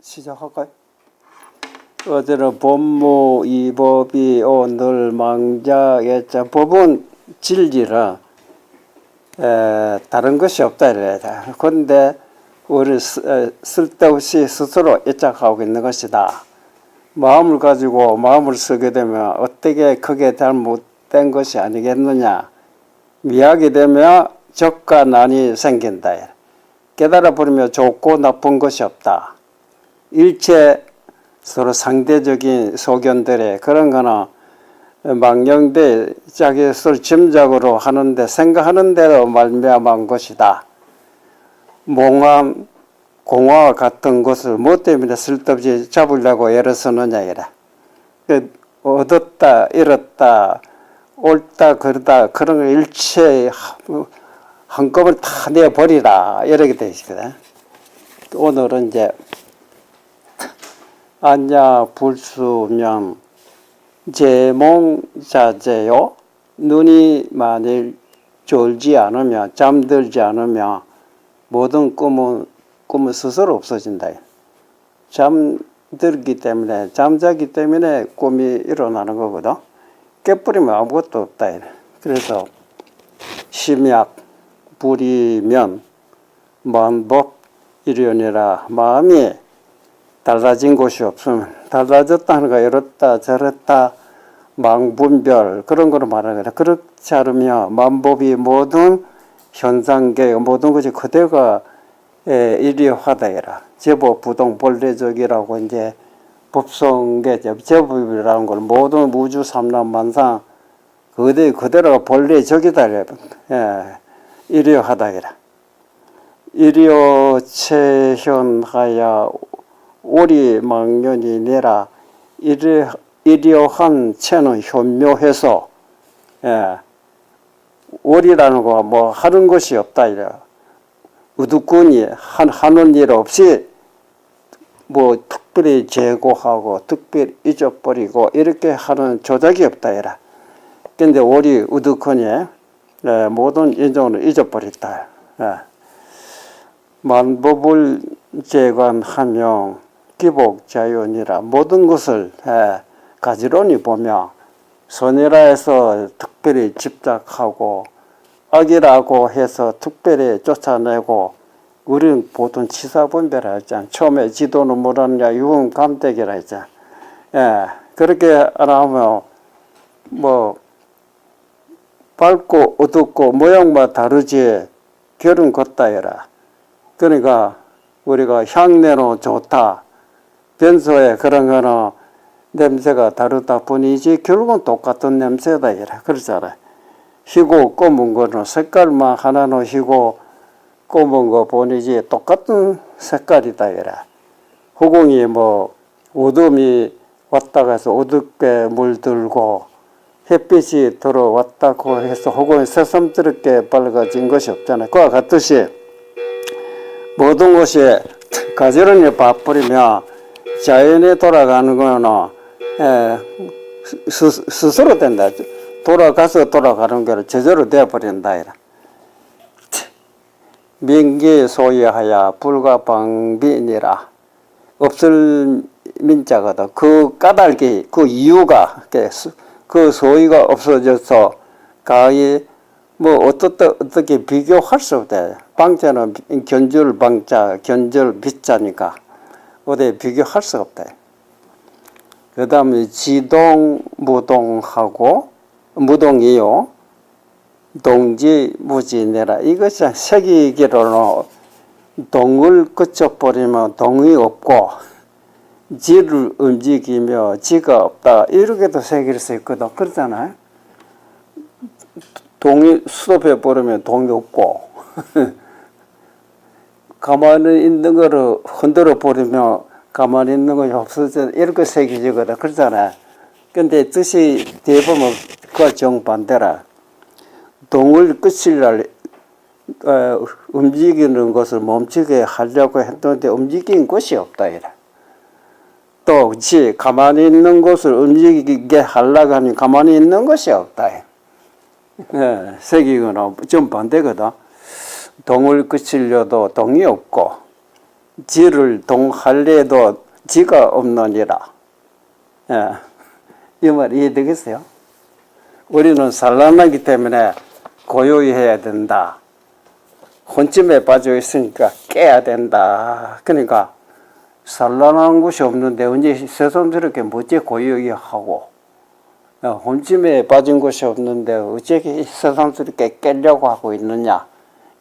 시작할까요? 어제는 법무 이법이 오늘 망자 예자 법은 진리라 에, 다른 것이 없다 이래야 그런데 우리 쓸데없이 스스로 애착하고 있는 것이다. 마음을 가지고 마음을 쓰게 되면 어떻게 크게 잘못된 것이 아니겠느냐. 미하게 되면 적과 난이 생긴다. 깨달아 버리면 좋고 나쁜 것이 없다. 일체 서로 상대적인 소견들의 그런 거는 망령돼 자기 스스로 짐작으로 하는데 생각하는 대로 말미암은 것이다. 몽함 공화와 같은 것을 뭐 때문에 쓸데없이 잡으려고 애를 쓰느냐 이래. 그 얻었다 잃었다 옳다 그러다 그런 거 일체 하- 한꺼번에 다 내버리라 이렇게 돼 있거든. 오늘은 이제 안야 불수면 제몽자제요 눈이 만일 졸지 않으면 잠들지 않으면 모든 꿈은 꿈은 스스로 없어진다. 잠들기 때문에 잠자기 때문에 꿈이 일어나는 거거든. 깨버리면 아무것도 없다. 그래서 심약 불이면 만법 일련이라 마음이 달라진 곳이 없으면 달라졌다는 거 이렇다 저렇다 망분별 그런 거로 말하는 거라 그렇지 않으면 만법이 모든 현상계 모든 것이 그대가 에, 일이하다이라. 제법 부동 본래적이라고 이제 법성계 제법이라는 걸 모든 우주 삼란 만상 그대 그대로가 본래적이다 예, 일이하다이라. 일이요 체현하야 오리 망년이 내라 이리 이리한 체는 현묘해서 예, 오리라는 거뭐 하는 것이 없다 이래 우두꾼이 한 하는 일 없이 뭐 특별히 제고하고 특별히 잊어버리고 이렇게 하는 조작이 없다 이라 근데 오리 우두꾼이 예, 모든 인종을 잊어버렸다 예. 만법을 재관하며 기복 자연이라 모든 것을 예, 가지런히 보며 선이라 해서 특별히 집착하고 악이라고 해서 특별히 쫓아내고 우리는 보통 치사분별을 했잖아. 처음에 지도는 뭐라느냐 유흥감택이라 했잖아. 예, 그렇게 안 하면 뭐 밝고 어둡고 모양만 다르지 결은 걷다 해라. 그러니까 우리가 향내로 좋다. 변소에 그런 거는 냄새가 다르다 뿐이지 결국은 똑같은 냄새다 이래 그러잖아. 희고 검은 거는 색깔만 하나는 희고 검은 거 뿐이지 똑같은 색깔이다 이래. 후궁이 뭐 어둠이 왔다 가서 어둡게 물들고 햇빛이 들어왔다고 해서 혹은 새삼스럽게 밝아진 것이 없잖아요. 그와 같듯이 모든 것이 가지런히 바쁘리며 자연에 돌아가는 거는 에, 스, 스스로 된다. 돌아가서 돌아가는 거를 제대로 되어버린다. 이라. 민기 소유하야 불가방비니라. 없을 민자거든. 그 까닭이, 그 이유가, 그 소유가 없어져서 가히 뭐 어떻게, 어떻게 비교할 수 없다. 방자는 견줄 방자, 견줄 비자니까 어디 비교할 수 없다. 그 다음에 지동, 무동하고, 무동이요. 동지, 무지내라. 이것이 색이기로는 동을 그쳐버리면 동이 없고, 지를 움직이며 지가 없다. 이렇게도 새길 수 있거든. 그렇잖아요. 동이 수도해 버리면 동이 없고, 가만히 있는 거를 흔들어 버리면 가만히 있는 것이 없어져 이렇게 새겨지거든 그러잖아. 근데 뜻이 대보면 그와 정반대라. 동을 끝을 어, 움직이는 것을 멈추게 하려고 했는데 움직인 것이 없다 이래. 또, 지 가만히 있는 것을 움직이게 하려고 하니 가만히 있는 것이 없다. 예, 색이거나 좀 반대거든. 동을 그치려도 동이 없고 지를 동할래도 지가 없느니라. 예. 이말 이해되겠어요? 우리는 산란하기 때문에 고요히 해야 된다. 혼침에 빠져 있으니까 깨야 된다. 그러니까 산란한 곳이 없는데 언제 새삼스럽게 멋지 고요히 하고 어, 혼침에 빠진 곳이 없는데 어째 새삼스럽게 깨려고 하고 있느냐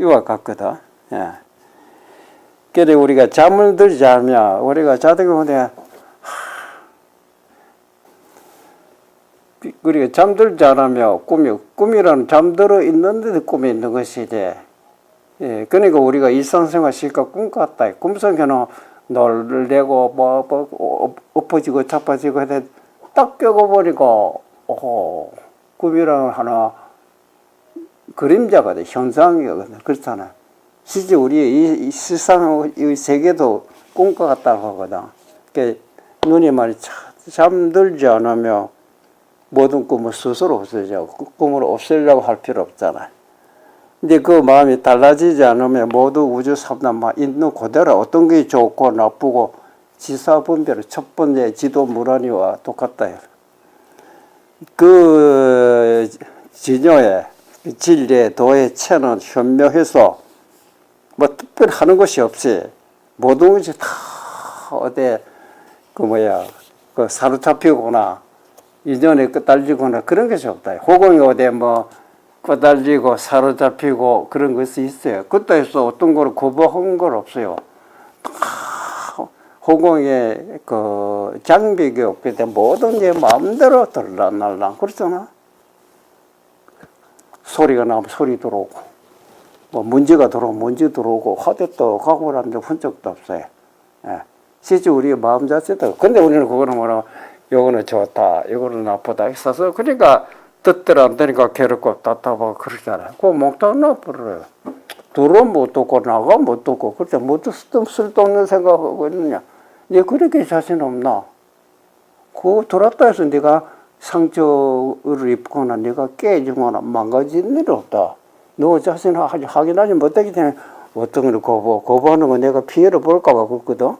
이와 같거든. 예. 그래 우리가 잠을 들자면 우리가 자다 보면 우리가 잠들지 않으며 꿈이 꿈이라는 잠들어 있는데도 꿈이 있는 것이지. 예, 그러니까 우리가 일상생활 시니까 꿈 같다. 꿈속에는 놀래고 뭐, 뭐 엎- 엎어지고 자빠지고 해도 딱 깨고 버리고 오 꿈이라는 하나 그림자가 돼 현상이거든. 그렇잖아. 실제 우리 이, 이 세상 이 세계도 꿈과 같다고 하거든. 그 눈이 참- 잠들지 않으며 모든 꿈을 스스로 없애죠. 그 꿈을 없애려고 할 필요 없잖아. 근데 그 마음이 달라지지 않으면 모두 우주 삼단만 있는 그대로 어떤 게 좋고 나쁘고 지사분별의 첫 번째 지도 무란히와 똑같다. 그 진여의 진리의 도의 체는 현명해서 뭐 특별히 하는 것이 없이 모든 것이 다 어디 그 뭐야 그 사로잡히거나 인연에 끄달리거나 그런 것이 없다. 호공이 어디 뭐 끄달리고 사로잡히고 그런 것이 있어요. 해서 어떤 거를 거부한 건 없어요. 다 호공에 그 장벽이 없기 때문에 모든 게 마음대로 들락날락 그렇잖아. 소리가 나면 소리 들어오고 뭐 먼지가 들어오면 먼지 들어오고 화대도 가고 그러는데 흔적도 없어요. 예. 실제 우리 마음 자체도 근데 우리는 그거는 뭐라 요거는 좋다 이거는 나쁘다 있어서 그러니까 뜻대로 안 되니까 괴롭고 답답하고 그러잖아요. 그거 목다 놔버려요. 들어오면 못 듣고 나가면 못 듣고 그때 뭐 쓸데- 쓸데없는 생각하고 있느냐. 네 그렇게 자신 없나? 그거 들었다 해서 네가 상처를 입거나 네가 깨지거나 망가진 일 없다. 너 자신 하지 확인하지 못하기 때문에 어떤 걸 거부, 거부하는 거 내가 피해를 볼까봐 그렇거든.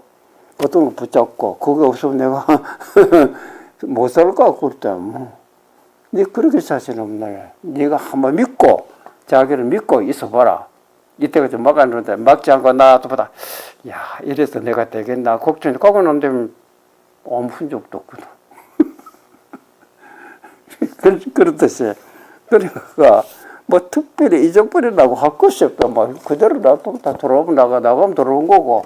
어떤 거 붙잡고 그게 없으면 내가 못 살까 그랬다. 뭐. 네 그렇게 자신 없나? 네가 한번 믿고 자기를 믿고 있어봐라. 이때가 좀 막았는데 막지 않고 놔둬보다 야 이래서 내가 되겠나 걱정이 그거 안 되면 아무 흔적도 없거든. 그, 그렇듯이 그러니까 뭐 특별히 잊어버리려고 할 것이 없다. 뭐 그대로 놔두면 다 돌아오면 나가 나가면 돌아온 거고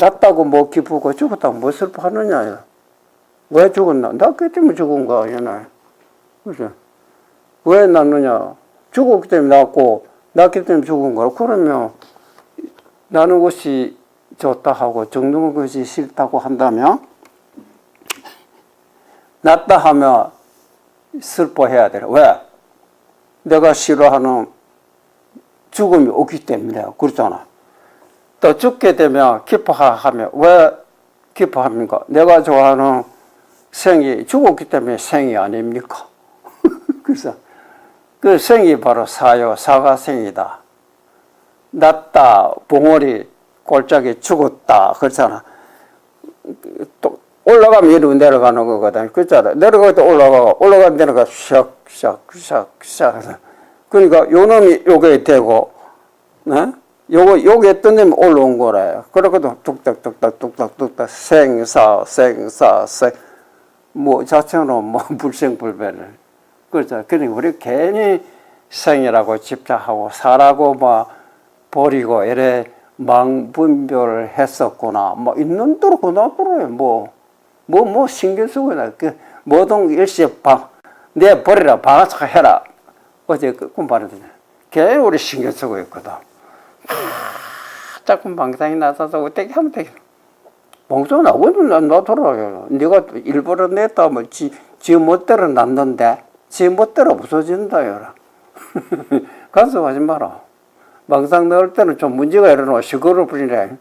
났다고 뭐 기쁘고 죽었다고 뭐 슬퍼하느냐. 왜 죽었나? 났기 때문에 죽은 거 아니야. 그죠? 왜 났느냐? 죽었기 때문에 났고 났기 때문에 죽은 거라. 그러면 나는 것이 좋다 하고 죽는 것이 싫다고 한다면 낫다 하면 슬퍼해야 돼. 왜? 내가 싫어하는 죽음이 오기 때문에 그렇잖아. 또 죽게 되면 기뻐하면 왜 기뻐합니까? 내가 좋아하는 생이 죽었기 때문에 생이 아닙니까? 그래서 그 생이 바로 사요 사가생이다. 낫다 봉오리 꼴짝이 죽었다 그렇잖아. 또 올라가면 이리로 내려가는 거거든. 그렇잖아. 내려갈 때 올라가, 올라가면 내려가, 샥, 샥, 샥, 샥. 그러니까 요 놈이 요게 되고, 네? 요거, 요게 뜬다면 올라온 거래요. 그러고도 뚝딱, 뚝딱, 뚝딱, 뚝딱, 생사, 생사, 생. 뭐, 자체는 뭐, 불생불배를. 그렇죠. 그러니까 우리 괜히 생이라고 집착하고, 사라고 뭐, 버리고, 이래 망분별을 했었구나. 뭐, 있는 대로 그나더라요 뭐. 뭐, 뭐, 신경 쓰고 있나. 그, 모든 일시 방, 내 버리라, 방아차 해라. 어제 그꿈 바르더니. 걔 우리 신경 쓰고 있거든. 아, 자꾸 방상이 나서서 어떻게 하면. 방송 나고는 난 나더라요. 네가 일부러 냈다, 뭐, 지, 지 멋대로 났는데, 지 멋대로 없어진다, 여라. 간섭하지 마라. 망상 넣을 때는 좀 문제가 일어나고 시끄러울 뿐이래.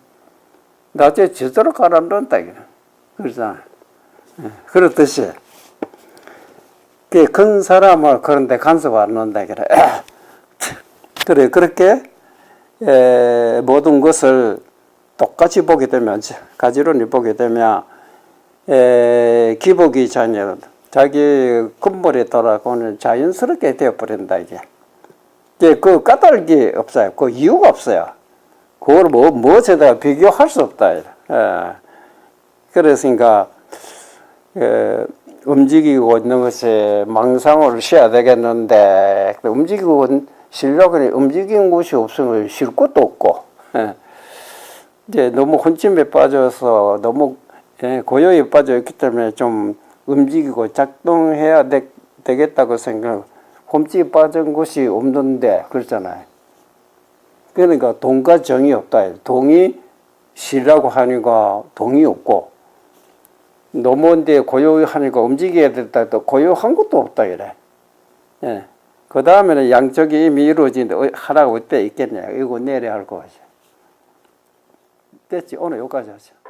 나중에 제대로 가라앉는다. 그러잖아. 예, 그렇듯이. 그큰 사람을 그런데 간섭 안 넣는다, 그래. 그래, 그렇게, 에, 모든 것을 똑같이 보게 되면 가지런히 보게 되면 에, 기복이 자녀 자기 근본에 돌아가는 자연스럽게 되어버린다 이게. 그 까닭이 없어요. 그 이유가 없어요. 그걸 뭐 무엇에다가 비교할 수 없다. 예. 그래서니까 에, 움직이고 있는 것에 망상을 쉬어야 되겠는데 움직이고 쉬려고 움직이는 곳이 없으면 쉴 곳도 없고 예. 이제 너무 혼침에 빠져서 너무 예, 고요에 빠져 있기 때문에 좀 움직이고 작동해야 되, 되겠다고 생각. 홈집에 빠진 곳이 없는데 그렇잖아요. 그러니까 동과 정이 없다. 동이 쉬라고 하니까 동이 없고 너무한데 고요하니까 움직여야 된다. 또 고요한 것도 없다 이래. 예. 그 다음에는 양쪽이 이미 어, 하나가 어때 있겠냐. 이거 내려야 할 것이야. 됐지. 오늘 여기까지 하자.